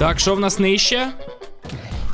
Так, що в нас нижче?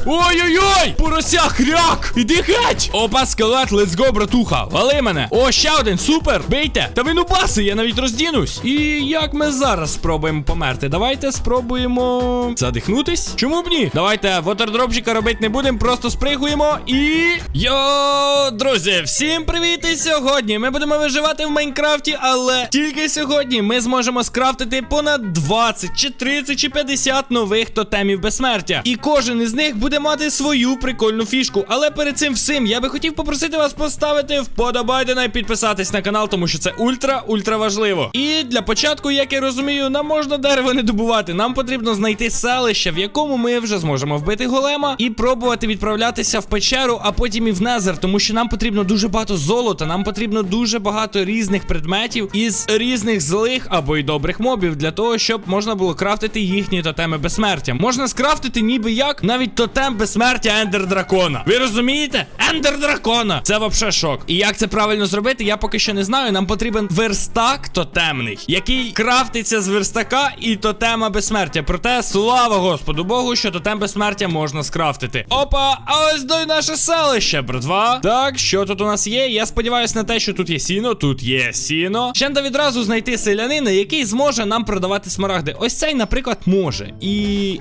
Ой-ой-ой! Порося хряк! Іди геть! Опа, скелет, let's go, братуха. Вали мене. О, ще один, супер! Бийте! Та ви нубаси, я навіть роздінусь. І як ми зараз спробуємо померти? Давайте спробуємо задихнутись. Чому б ні? Давайте вотердропчика робити не будемо, просто спригуємо і. Йо, друзі, всім привіт! І сьогодні ми будемо виживати в Майнкрафті, але тільки сьогодні ми зможемо скрафтити понад 20 чи 30 чи 50 нових тотемів безсмертя. І кожен із них буде мати свою прикольну фішку. Але перед цим всім я би хотів попросити вас поставити вподобайдена і підписатись на канал, тому що це ультра ультра важливо. І для початку, як я розумію, нам можна дерево не добувати. Нам потрібно знайти селище, в якому ми вже зможемо вбити голема і пробувати відправлятися в печеру, а потім і в Незер, тому що нам потрібно дуже багато золота, нам потрібно дуже багато різних предметів із різних злих або й добрих мобів для того, щоб можна було крафтити їхні тотеми безсмертя. Можна скрафтити ніби як навіть тотем безсмертя Ендер Дракона. Ви розумієте? Ендер Дракона! Це вообще шок. І як це правильно зробити, я поки що не знаю. Нам потрібен верстак тотемний, який крафтиться з верстака і тотема безсмертя. Проте, слава Господу Богу, що тотем безсмертя можна скрафтити. Опа, а ось до й наше селище, братва. Так, що тут у нас є? Я сподіваюся на те, що тут є сіно, тут є сіно. Ще треба відразу знайти селянина, який зможе нам продавати смарагди. Ось цей, наприклад, може. І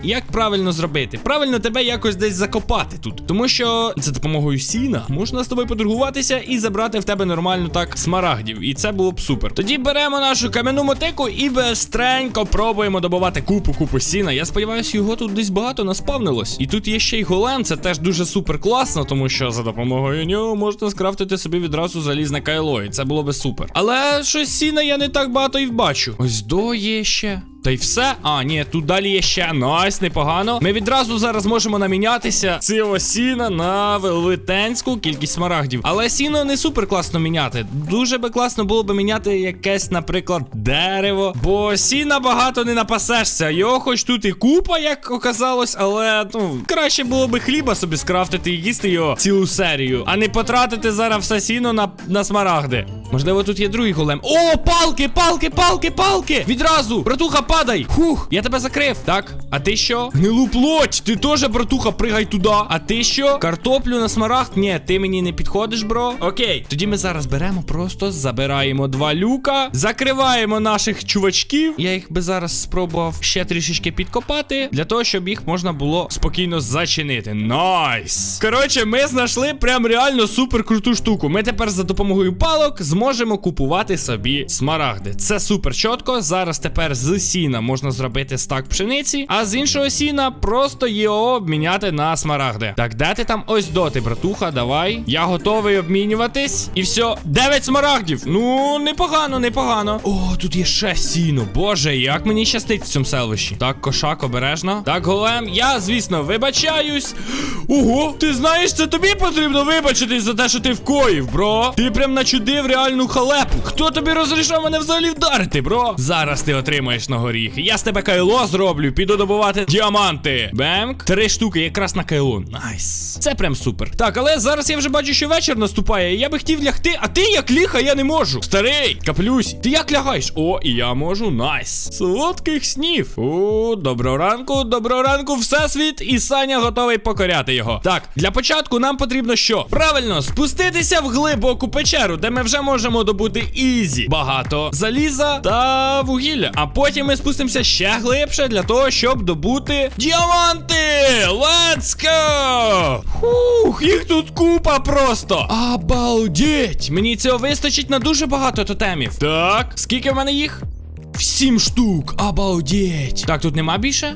як правильно зробити? Правильно тебе якось десь закопати тут. Тому що за допомогою сіна можна з тобою поторгуватися і забрати в тебе нормально так смарагдів. І це було б супер. Тоді беремо нашу кам'яну мотику і бестренько пробуємо добувати купу купу сіна. Я сподіваюся, його тут десь багато наспавнилось. І тут є ще й голем, це теж дуже супер класно, тому що за допомогою нього можна скрафтити собі відразу залізне кайло. І це було би супер. Але щось сіна я не так багато і бачу. Ось до є ще. Та й все. А, ні, тут далі є ще найс, непогано. Ми відразу зараз можемо намінятися цього сіна на велетенську кількість смарагдів. Але сіно не супер класно міняти. Дуже би класно було би міняти якесь, наприклад, дерево. Бо сіна багато не напасешся. Його хоч тут і купа, як оказалось, але ну краще було би хліба собі скрафтити і їсти його цілу серію, а не потратити зараз все сіно на, на смарагди. Можливо, тут є другий голем. О, палки, палки, палки, палки! Відразу! Братуха, падай! Хух, я тебе закрив. Так, а ти що? Гнилу плоть! Ти теж, братуха, пригай туди. А ти що? Картоплю на смарагд? Ні, ти мені не підходиш, бро. Окей, тоді ми зараз беремо, просто забираємо два люка, закриваємо наших чувачків. Я їх би зараз спробував ще трішечки підкопати, для того, щоб їх можна було спокійно зачинити. Найс! Коротше, ми знайшли прям реально супер круту штуку. Ми тепер за допомогою палок зможемо купувати собі смарагди. Це супер чітко. Зараз тепер з сіна можна зробити стак пшениці, а з іншого сіна просто його обміняти на смарагди. Так, де ти там ось доти, братуха? Давай. Я готовий обмінюватись. І все, 9 смарагдів. Ну, непогано, непогано. О, тут є ще сіно. Боже, як мені щастить в цьому селищі. Так, кошак, обережно. Так, голем, я, звісно, вибачаюсь. Ого, ти знаєш, це тобі потрібно вибачитись за те, що ти вкоїв, бро. Ти прям начудив реальну халепу. Хто тобі розрішав мене взагалі вдарити, бро? Зараз ти отримаєш на горіхи. Я з тебе кайло зроблю, піду добувати діаманти. Бемк. Три штуки, якраз на кайло. Найс. Це прям супер. Так, але зараз я вже бачу, що вечір наступає. Я би хотів лягти, а ти як ліха, я не можу. Старий, каплюсь, ти як лягаєш? О, і я можу. Найс. Солодких снів. О, доброго ранку, доброго ранку, всесвіт, і Саня готовий покоряти його. Так, для початку нам потрібно що? Правильно, спуститися в глибоку печеру, де ми вже можемо добути ізі. Багато заліза та вугілля. А потім ми спустимося ще глибше для того, щоб добути діаманти. Let's go! Фух, їх тут купа просто. Обалдеть! Мені цього вистачить на дуже багато тотемів. Так, скільки в мене їх? Сім штук. Обалдеть. Так, тут нема більше?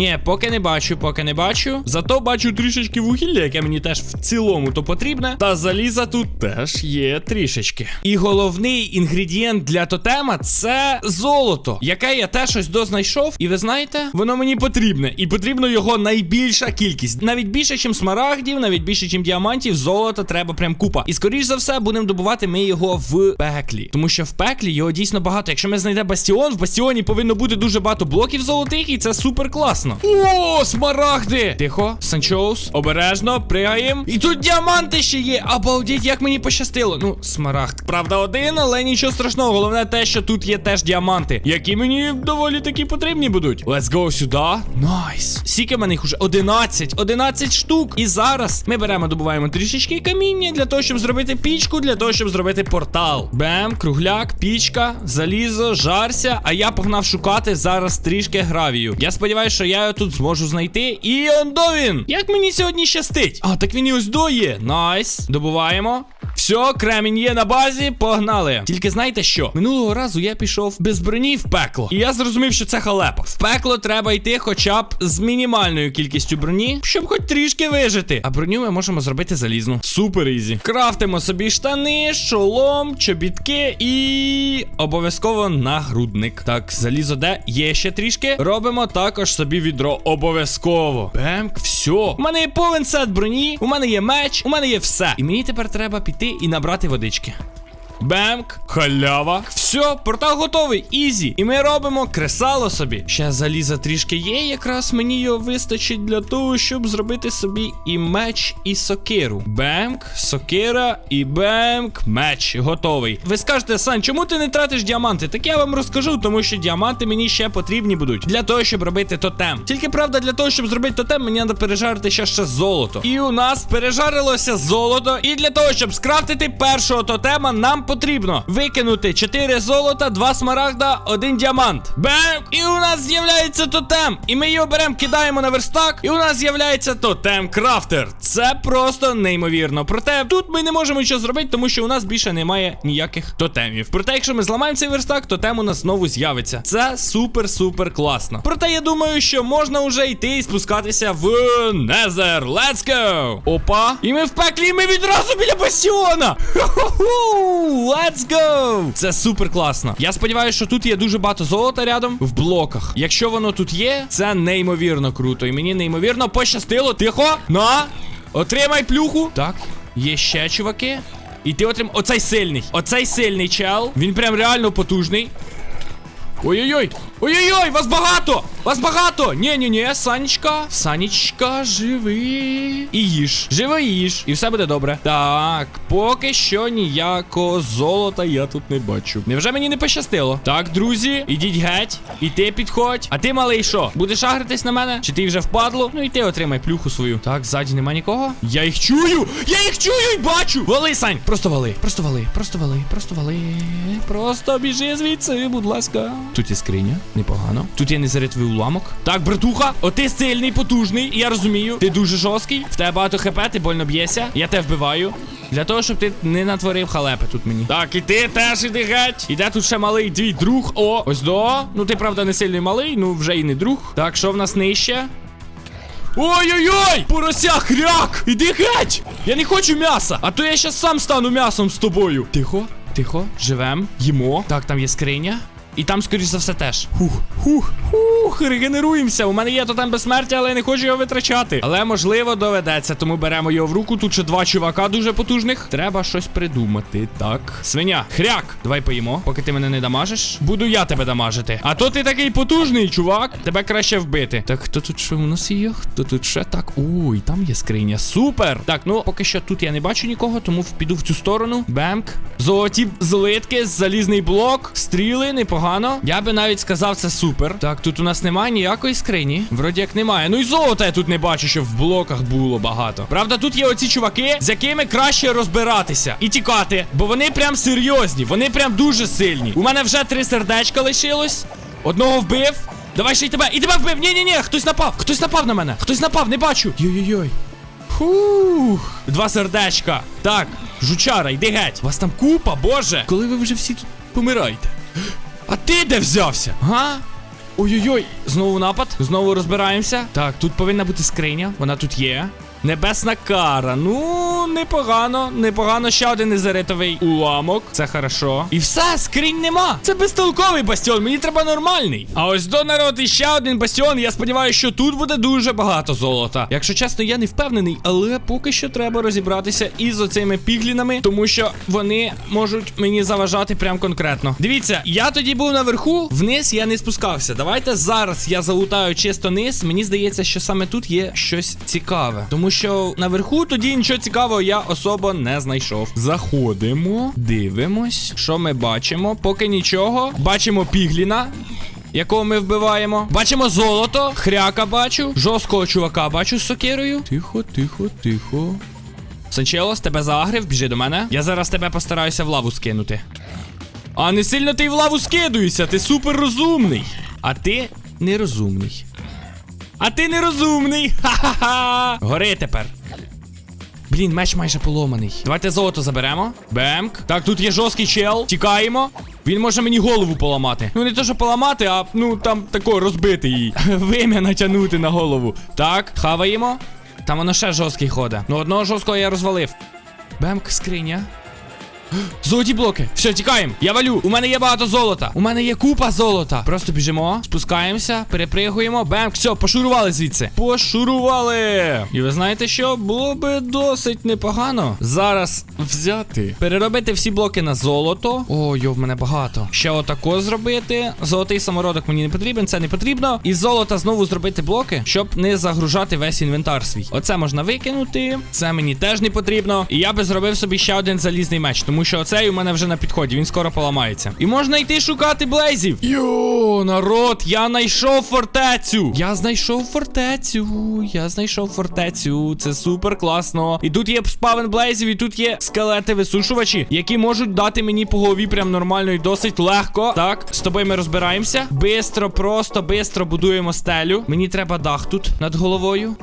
Ні, поки не бачу, поки не бачу. Зато бачу трішечки вугілля, яке мені теж в цілому то потрібне. Та заліза тут теж є трішечки. І головний інгредієнт для тотема це золото, яке я теж ось дознайшов. І ви знаєте, воно мені потрібне. І потрібно його найбільша кількість. Навіть більше, ніж смарагдів, навіть більше, ніж діамантів, золота треба прям купа. І скоріш за все будемо добувати ми його в пеклі. Тому що в пеклі його дійсно багато. Якщо ми знайдемо бастіон, в бастіоні повинно бути дуже багато блоків золотих, і це супер класно. Класно. О, смарагди! Тихо, Санчоус, обережно, пригаємо. І тут діаманти ще є. Обалдіть, як мені пощастило. Ну, смарагд. Правда, один, але нічого страшного. Головне те, що тут є теж діаманти, які мені доволі таки потрібні будуть. Let's go сюди. Найс. Скільки мене їх уже? 11. 11 штук. І зараз ми беремо, добуваємо трішечки каміння для того, щоб зробити пічку, для того, щоб зробити портал. Бем, кругляк, пічка, залізо, жарся. А я погнав шукати зараз трішки гравію. Я сподіваюся, що я його тут зможу знайти. І он він. Як мені сьогодні щастить? А, так він і ось до. Найс. Добуваємо. Все, кремінь є на базі, погнали. Тільки знаєте що? Минулого разу я пішов без броні в пекло. І я зрозумів, що це халепа. В пекло треба йти хоча б з мінімальною кількістю броні, щоб хоч трішки вижити. А броню ми можемо зробити залізну. Супер ізі. Крафтимо собі штани, шолом, чобітки і обов'язково нагрудник. Так, залізо де? Є ще трішки. Робимо також собі відро. Обов'язково. Бемк, все. У мене є повен сет броні, у мене є меч, у мене є все. І мені тепер треба піти і набрати водички. Бемк, халява. Все, портал готовий, ізі. І ми робимо кресало собі. Ще заліза трішки є, якраз мені його вистачить для того, щоб зробити собі і меч, і сокиру. Бемк, сокира і бемк, меч. Готовий. Ви скажете, Сан, чому ти не тратиш діаманти? Так я вам розкажу, тому що діаманти мені ще потрібні будуть для того, щоб робити тотем. Тільки правда, для того, щоб зробити тотем, мені треба пережарити ще ще золото. І у нас пережарилося золото. І для того, щоб скрафтити першого тотема, нам потрібно викинути 4 золота, 2 смарагда, 1 діамант. Бем! І у нас з'являється тотем. І ми його беремо, кидаємо на верстак. І у нас з'являється тотем крафтер. Це просто неймовірно. Проте тут ми не можемо нічого зробити, тому що у нас більше немає ніяких тотемів. Проте, якщо ми зламаємо цей верстак, тотем у нас знову з'явиться. Це супер-супер класно. Проте я думаю, що можна вже йти і спускатися в Незер. Let's go! Опа! І ми в пеклі, і ми відразу біля бастіона! Хо-хо-хо! Let's go! Це супер класно. Я сподіваюся, що тут є дуже багато золота рядом в блоках. Якщо воно тут є, це неймовірно круто. І мені неймовірно пощастило. Тихо! На! Отримай плюху. Так, є ще чуваки. І ти отрим. Оцей сильний. Оцей сильний чел. Він прям реально потужний. Ой-ой-ой! Ой-ой-ой, вас багато! Вас багато! Ні-ні-ні, Санечка. Санечка, живи. І їж. Живи їж. І все буде добре. Так, поки що ніякого золота я тут не бачу. Невже мені не пощастило? Так, друзі, ідіть геть. І ти підходь. А ти, малий, що? Будеш агритись на мене? Чи ти вже впадло? Ну і ти отримай плюху свою. Так, ззаді нема нікого. Я їх чую! Я їх чую і бачу! Вали, Сань! Просто вали, просто вали, просто вали, просто вали. Просто біжи звідси, будь ласка. Тут є скриня, непогано. Тут є незаритвий уламок. Так, братуха, о, ти сильний, потужний, я розумію. Ти дуже жорсткий, в тебе багато хп, ти больно б'єшся. Я тебе вбиваю. Для того, щоб ти не натворив халепи тут мені. Так, і ти теж іди геть. Іде тут ще малий твій друг. О, ось до. Ну ти, правда, не сильний малий, ну вже і не друг. Так, що в нас нижче? Ой-ой-ой! Порося хряк! Іди геть! Я не хочу м'яса! А то я щас сам стану м'ясом з тобою. Тихо, тихо, живем, їмо. Так, там є скриня. І там, скоріш за все, теж. Хух, хух, хух, регенеруємося. У мене є тотем безсмертя, але я не хочу його витрачати. Але можливо доведеться, тому беремо його в руку. Тут ще два чувака дуже потужних. Треба щось придумати. Так. Свиня, хряк. Давай поїмо, поки ти мене не дамажиш. Буду я тебе дамажити. А то ти такий потужний, чувак. Тебе краще вбити. Так, хто тут що у нас є? Хто тут ще так? Ой, там є скриня. Супер! Так, ну поки що тут я не бачу нікого, тому піду в цю сторону. Бемк. Золоті злитки, залізний блок, стріли, непогано. Я би навіть сказав, це супер. Так, тут у нас немає ніякої скрині. Вроді як немає. Ну і золота я тут не бачу, що в блоках було багато. Правда, тут є оці чуваки, з якими краще розбиратися і тікати. Бо вони прям серйозні, вони прям дуже сильні. У мене вже три сердечка лишилось. Одного вбив. Давай ще й тебе. І тебе вбив. Ні-ні-ні, хтось напав. Хтось напав на мене. Хтось напав, не бачу. Йой-йой-йой. Фух. Два сердечка. Так, жучара, йди геть. Вас там купа, боже. Коли ви вже всі тут помираєте. А ти де взявся? Га? Ой-ой-ой, знову напад. Знову розбираємося. Так, тут повинна бути скриня. Вона тут є. Небесна кара. Ну, непогано, непогано. Ще один незаритовий уламок. Це хорошо. І все, скринь нема. Це безтолковий бастіон. Мені треба нормальний. А ось до народ іще один бастіон. Я сподіваюся, що тут буде дуже багато золота. Якщо чесно, я не впевнений, але поки що треба розібратися із оцими піглінами, тому що вони можуть мені заважати прям конкретно. Дивіться, я тоді був наверху, вниз я не спускався. Давайте зараз я залутаю чисто низ. Мені здається, що саме тут є щось цікаве. Тому що наверху тоді нічого цікавого я особо не знайшов. Заходимо, дивимось, що ми бачимо. Поки нічого. Бачимо пігліна. Якого ми вбиваємо? Бачимо золото, хряка бачу, жорсткого чувака бачу з сокирою. Тихо, тихо, тихо. Санчелос, тебе заагрив, біжи до мене. Я зараз тебе постараюся в лаву скинути. А не сильно ти в лаву скидуєшся, ти супер розумний. А ти нерозумний. А ти нерозумний. Ха-ха-ха. Гори тепер. Блін, меч майже поломаний. Давайте золото заберемо. Бемк. Так, тут є жорсткий чел. Тікаємо. Він може мені голову поламати. Ну не то, що поламати, а ну там тако розбити її. Вим'я натягнути на голову. Так, хаваємо. Там воно ще жорсткий ходить. Ну одного жорсткого я розвалив. Бемк, скриня. Золоті блоки. Все, тікаємо. Я валю. У мене є багато золота. У мене є купа золота. Просто біжимо, спускаємося, перепригуємо. Бем, все, пошурували звідси. Пошурували. І ви знаєте що? Було би досить непогано. Зараз взяти. Переробити всі блоки на золото. О, йо, в мене багато. Ще отако зробити. Золотий самородок мені не потрібен, це не потрібно. І з золота знову зробити блоки, щоб не загружати весь інвентар свій. Оце можна викинути. Це мені теж не потрібно. І я би зробив собі ще один залізний меч, тому що оцей у мене вже на підході, він скоро поламається. І можна йти шукати блейзів. Йо, народ, я знайшов фортецю. Я знайшов фортецю. Я знайшов фортецю. Це супер класно. І тут є спавен блейзів, і тут є скелети висушувачі, які можуть дати мені по голові прям нормально і досить легко. Так, з тобою ми розбираємося. Бистро, просто бистро будуємо стелю. Мені треба дах тут над головою.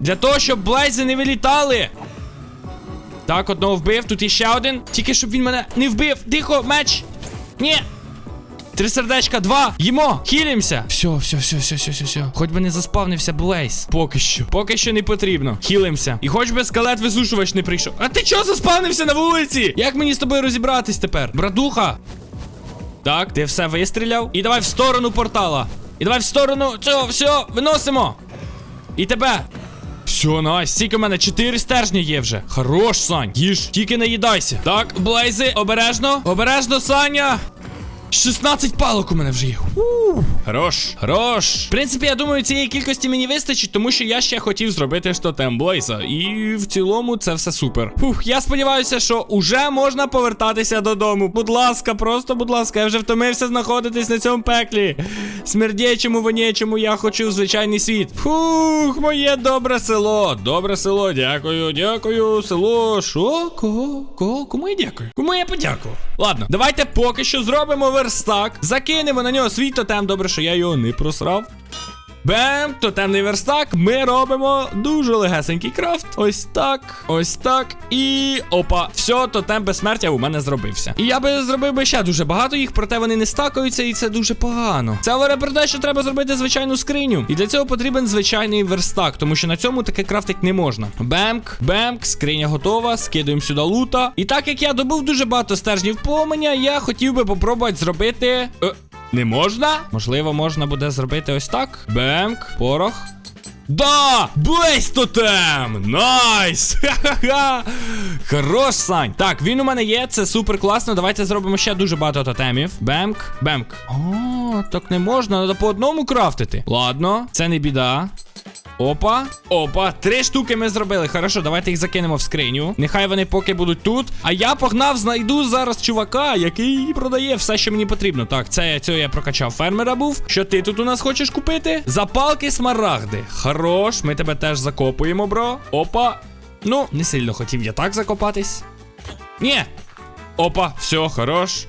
Для того, щоб блейзи не вилітали. Так, одного вбив, тут іще один. Тільки щоб він мене не вбив. Тихо, меч. Ні. Три сердечка, два. Їмо, хілімся. Все, все, все, все, все, все, все. Хоч би не заспавнився Блейз. Поки що. Поки що не потрібно. Хілимся. І хоч би скелет висушувач не прийшов. А ти чого заспавнився на вулиці? Як мені з тобою розібратись тепер? Братуха. Так, ти все вистріляв. І давай в сторону портала. І давай в сторону цього, все, виносимо. І тебе. Все, найс. Скільки в мене? Чотири стержні є вже. Хорош, Сань. Їж, тільки не їдайся. Так, Блейзи, обережно. Обережно, Саня. 16 палок у мене вже є. Ух, Хорош, хорош. В принципі, я думаю, цієї кількості мені вистачить, тому що я ще хотів зробити штотем Блейза. І в цілому це все супер. Фух, я сподіваюся, що уже можна повертатися додому. Будь ласка, просто, будь ласка, я вже втомився знаходитись на цьому пеклі. Смердячому, вонячому, я хочу звичайний світ. Фух, моє добре село. Добре село, дякую, дякую. Село. Що? Кого? Кого? Кому я дякую? Кому я подякував? Ладно, давайте поки що зробимо верстак. Закинемо на нього свій тотем. Добре, що я його не просрав. Бем, тотемний верстак. Ми робимо дуже легесенький крафт. Ось так, ось так. І опа, все, тотем безсмертя у мене зробився. І я би зробив би ще дуже багато їх, проте вони не стакаються, і це дуже погано. Це говорить про те, що треба зробити звичайну скриню. І для цього потрібен звичайний верстак, тому що на цьому таке крафтить не можна. Бемк, бемк, скриня готова, скидуємо сюди лута. І так як я добув дуже багато стержнів поменя, я хотів би попробувати зробити. Не можна? Можливо, можна буде зробити ось так. Бемк, порох. Да! Блейз тотем! Найс! Ха-ха-ха! Хорош, Сань. Так, він у мене є, це супер класно. Давайте зробимо ще дуже багато тотемів. Бемк, бемк. О, так не можна, треба по одному крафтити. Ладно, це не біда. Опа, опа, три штуки ми зробили. Хорошо, давайте їх закинемо в скриню. Нехай вони поки будуть тут. А я погнав, знайду зараз чувака, який продає все, що мені потрібно. Так, це цього я прокачав. Фермера був. Що ти тут у нас хочеш купити? Запалки смарагди. Хорош, ми тебе теж закопуємо, бро. Опа. Ну, не сильно хотів я так закопатись. Ні. Опа, все, хорош.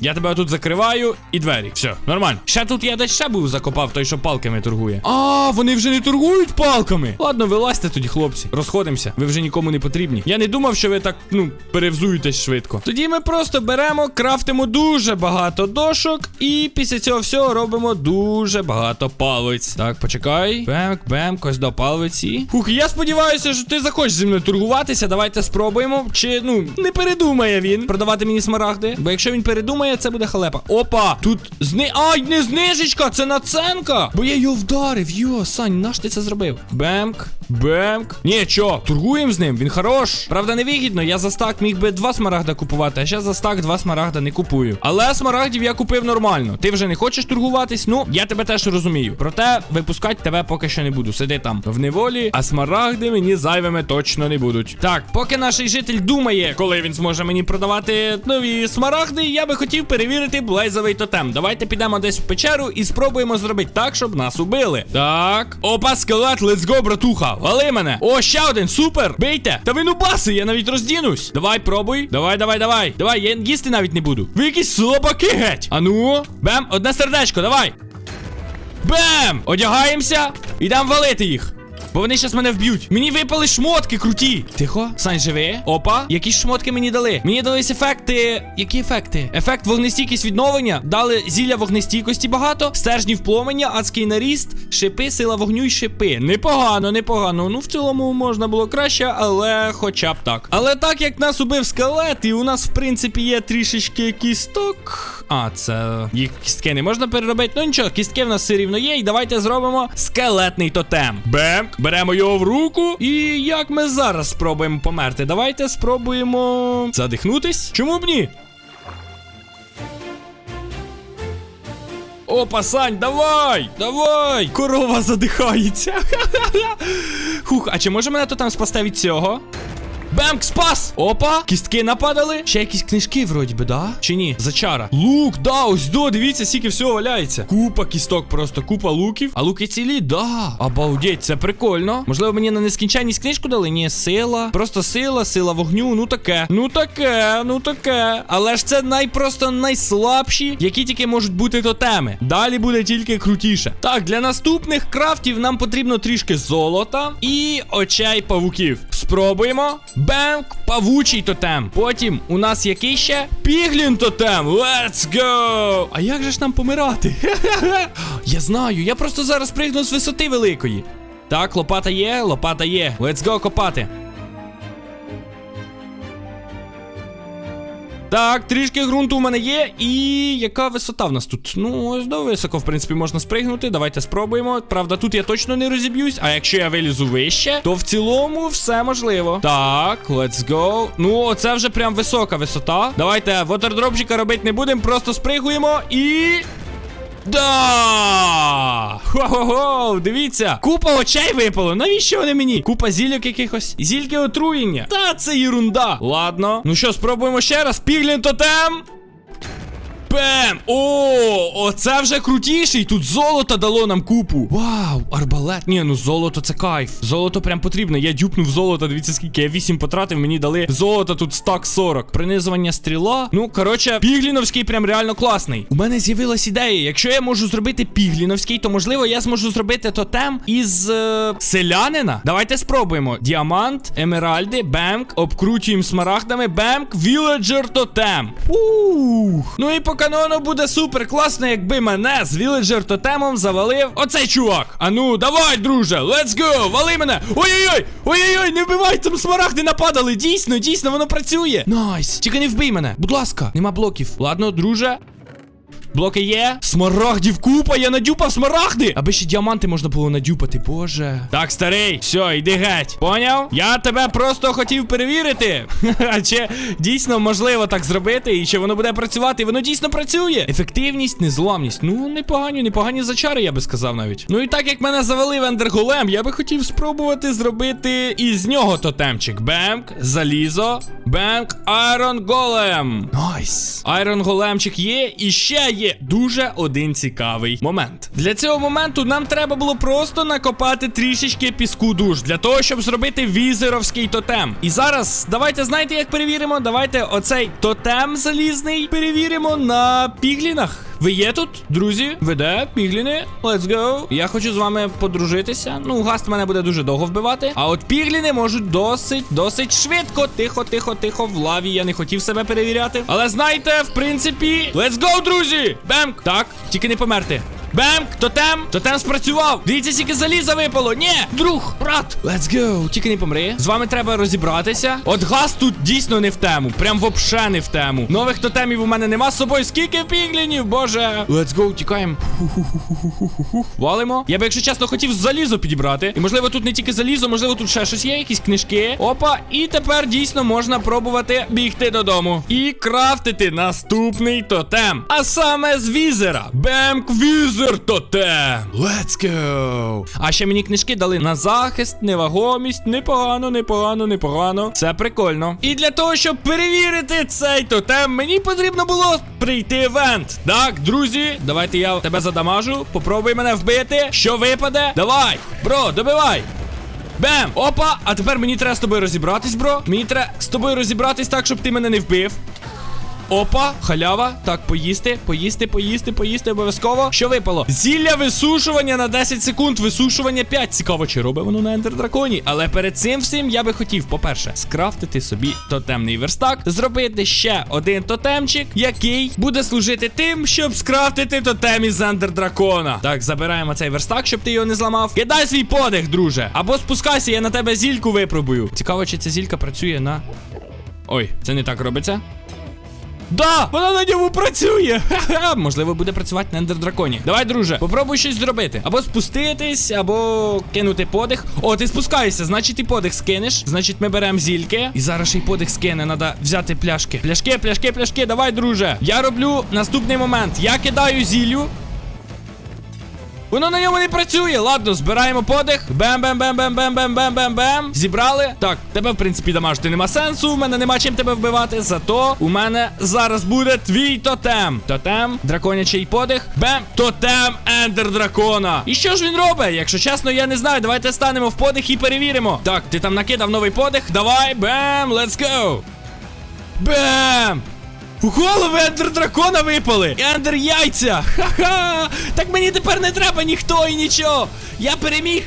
Я тебе тут закриваю і двері. Все, нормально. Ще тут я десь ще був закопав той, що палками торгує. А, вони вже не торгують палками. Ладно, вилазьте тоді, хлопці. Розходимося. Ви вже нікому не потрібні. Я не думав, що ви так, ну, перевзуєтесь швидко. Тоді ми просто беремо, крафтимо дуже багато дошок, і після цього всього робимо дуже багато палиць. Так, почекай. Бем, бем, ось до палиці. Хух, я сподіваюся, що ти захочеш зі мною торгуватися. Давайте спробуємо. Чи ну не передумає він продавати мені смарагди? Бо якщо він передумає, це буде халепа. Опа! Тут зни. Ай, не знижечка, це наценка! Бо я його вдарив. Йо, Сань, наш ти це зробив? Бемк, бемк. Ні, чо, торгуємо з ним, він хорош. Правда, невигідно. Я за стак міг би два смарагда купувати, а ще за стак два смарагда не купую. Але смарагдів я купив нормально. Ти вже не хочеш торгуватись? Ну, я тебе теж розумію. Проте випускати тебе поки що не буду. Сиди там в неволі, а смарагди мені зайвими точно не будуть. Так, поки наш житель думає, коли він зможе мені продавати нові смарагди, я би хотів перевірити блейзовий тотем. Давайте підемо десь в печеру і спробуємо зробити так, щоб нас убили. Так. Опа, скелет, let's go, братуха. Вали мене. О, ще один, супер. Бийте. Та ви нубаси, я навіть роздінусь. Давай, пробуй. Давай, давай, давай. Давай, я їсти навіть не буду. Ви якісь слабаки геть. Ану. Бем, одне сердечко, давай. Бем! Одягаємося. Ідемо валити їх. Бо вони зараз мене вб'ють. Мені випали шмотки круті. Тихо, Сань, живи. Опа, якісь шмотки мені дали. Мені дались ефекти. Які ефекти? Ефект вогнестійкість відновлення. Дали зілля вогнестійкості багато. Стержнів пломеня, адський наріст, шипи, сила вогню й шипи. Непогано, непогано. Ну, в цілому можна було краще, але хоча б так. Але так як нас убив скелет, і у нас, в принципі, є трішечки кісток. А, це їх кістки не можна переробити. Ну нічого, кістки в нас все рівно є. І давайте зробимо скелетний тотем. Бем, беремо його в руку. І як ми зараз спробуємо померти? Давайте спробуємо задихнутись. Чому б ні? Опа, Сань, давай! Давай! Корова задихається. Хух, а чи може мене то там спасти від цього? Бемк, спас! Опа! Кістки нападали. Ще якісь книжки, вроді би, да? Чи ні? Зачара. Лук, да, ось до, дивіться, скільки всього валяється. Купа кісток, просто купа луків. А луки цілі, да. Обалдеть, це прикольно. Можливо, мені на нескінченність книжку дали? Ні, сила. Просто сила, сила вогню. Ну таке. Ну таке, ну таке. Але ж це найпросто найслабші, які тільки можуть бути тотеми. Далі буде тільки крутіше. Так, для наступних крафтів нам потрібно трішки золота і очей павуків. Спробуємо. Бенк, павучий тотем. Потім у нас який ще? Піглін тотем. Let's go! А як же ж нам помирати? Я знаю, я просто зараз пригну з висоти великої. Так, лопата є, лопата є. Let's go копати. Так, трішки ґрунту у мене є. І яка висота в нас тут? Ну, ось до високо, в принципі, можна спригнути. Давайте спробуємо. Правда, тут я точно не розіб'юсь. А якщо я вилізу вище, то в цілому все можливо. Так, let's go. Ну, це вже прям висока висота. Давайте вотердропчика робити не будемо, просто спригуємо і. Да! Хо-хо-хо, дивіться, купа очей випало. Навіщо вони мені? Купа зільок якихось. Зільки отруєння. Та це єрунда. Ладно. Ну що, спробуємо ще раз. Піглін тотем. Бем! О, оце вже крутіший. Тут золото дало нам купу. Вау, арбалет. Ні, ну золото це кайф. Золото прям потрібно. Я дюпнув золото. Дивіться, скільки я 8 потратив, мені дали золото тут стак 40. Принизування стріла. Ну, коротше, пігліновський прям реально класний. У мене з'явилась ідея. Якщо я можу зробити пігліновський, то можливо я зможу зробити тотем із е, селянина. Давайте спробуємо. Діамант, емеральди, бемк, обкручуємо смарагдами, бемк, віледжер тотем. Ух. Ну і по канону буде супер класно, якби мене з віледжер тотемом завалив оцей чувак. А ну, давай, друже, let's go, вали мене. Ой-ой-ой, ой-ой-ой, не вбивай, там смарагди нападали. Дійсно, дійсно, воно працює. Найс. Тільки не вбий мене. Будь ласка, нема блоків. Ладно, друже. Блоки є. Смарагдів купа, я надюпав смарагди. Аби ще діаманти можна було надюпати, боже. Так, старий, все, йди геть. Поняв? Я тебе просто хотів перевірити. А чи дійсно можливо так зробити, і чи воно буде працювати? І Воно дійсно працює. Ефективність, незламність. Ну, непогані, непогані зачари, я би сказав навіть. Ну і так як мене завалив ендерголем, я би хотів спробувати зробити із нього тотемчик. Бемк, залізо, бемк, айрон голем. Найс. Айрон големчик є, і ще є є дуже один цікавий момент. Для цього моменту нам треба було просто накопати трішечки піску душ для того, щоб зробити візеровський тотем. І зараз давайте знаєте, як перевіримо? Давайте оцей тотем залізний перевіримо на піглінах. Ви є тут, друзі? Ви де? Пігліни? Let's go. Я хочу з вами подружитися. Ну, гаст мене буде дуже довго вбивати. А от пігліни можуть досить, досить швидко. Тихо, тихо, тихо. В лаві я не хотів себе перевіряти. Але знаєте, в принципі, let's go, друзі! Бемк! Так, тільки не померти. Бемк, тотем, тотем спрацював. Дивіться, скільки заліза випало. Ні, друг, брат, let's go. Тільки не помри. З вами треба розібратися. От газ тут дійсно не в тему. Прям вообще не в тему. Нових тотемів у мене нема з собою. Скільки піглінів, боже. Let's go, тікаємо. Валимо. Я би, якщо чесно, хотів залізо підібрати. І можливо, тут не тільки залізо, можливо, тут ще щось є, якісь книжки. Опа, і тепер дійсно можна пробувати бігти додому. І крафтити наступний тотем. А саме з візера. Бемк візер тотем. Let's go. А ще мені книжки дали на захист, невагомість. Непогано, непогано, непогано. Це прикольно. І для того, щоб перевірити цей тотем, мені потрібно було прийти івент. Так, друзі, давайте я тебе задамажу. Попробуй мене вбити. Що випаде? Давай, бро, добивай. Бем! Опа! А тепер мені треба з тобою розібратись, бро. Мені треба з тобою розібратись так, щоб ти мене не вбив. Опа, халява. Так, поїсти, поїсти, поїсти, поїсти обов'язково. Що випало? Зілля висушування на 10 секунд, висушування 5. Цікаво, чи робить воно на ендердраконі. Але перед цим всім я би хотів, по-перше, скрафтити собі тотемний верстак, зробити ще один тотемчик, який буде служити тим, щоб скрафтити тотем із ендердракона. Так, забираємо цей верстак, щоб ти його не зламав. Кидай свій подих, друже. Або спускайся, я на тебе зільку випробую. Цікаво, чи ця зілька працює на. Ой, це не так робиться. Да, вона на ньому працює. Ха-ха, можливо, буде працювати на ендердраконі. Давай, друже, попробуй щось зробити. Або спуститись, або кинути подих. О, ти спускаєшся, значить, ти подих скинеш. Значить, ми беремо зільки. І зараз ще й подих скине. Надо взяти пляшки. Пляшки, пляшки, пляшки. Давай, друже. Я роблю наступний момент. Я кидаю зіллю. Воно на ньому не працює. Ладно, збираємо подих. бем бем бем бем бем бем бем бем бем Зібрали. Так, тебе, в принципі, дамажити нема сенсу. У мене нема чим тебе вбивати. Зато у мене зараз буде твій тотем. Тотем, драконячий подих. Бем, тотем ендер дракона. І що ж він робить? Якщо чесно, я не знаю. Давайте станемо в подих і перевіримо. Так, ти там накидав новий подих. Давай, бем, let's go. Бем! Голови ендер дракона випали! Ендер яйця! Ха-ха! Так мені тепер не треба ніхто і нічого! Я переміг!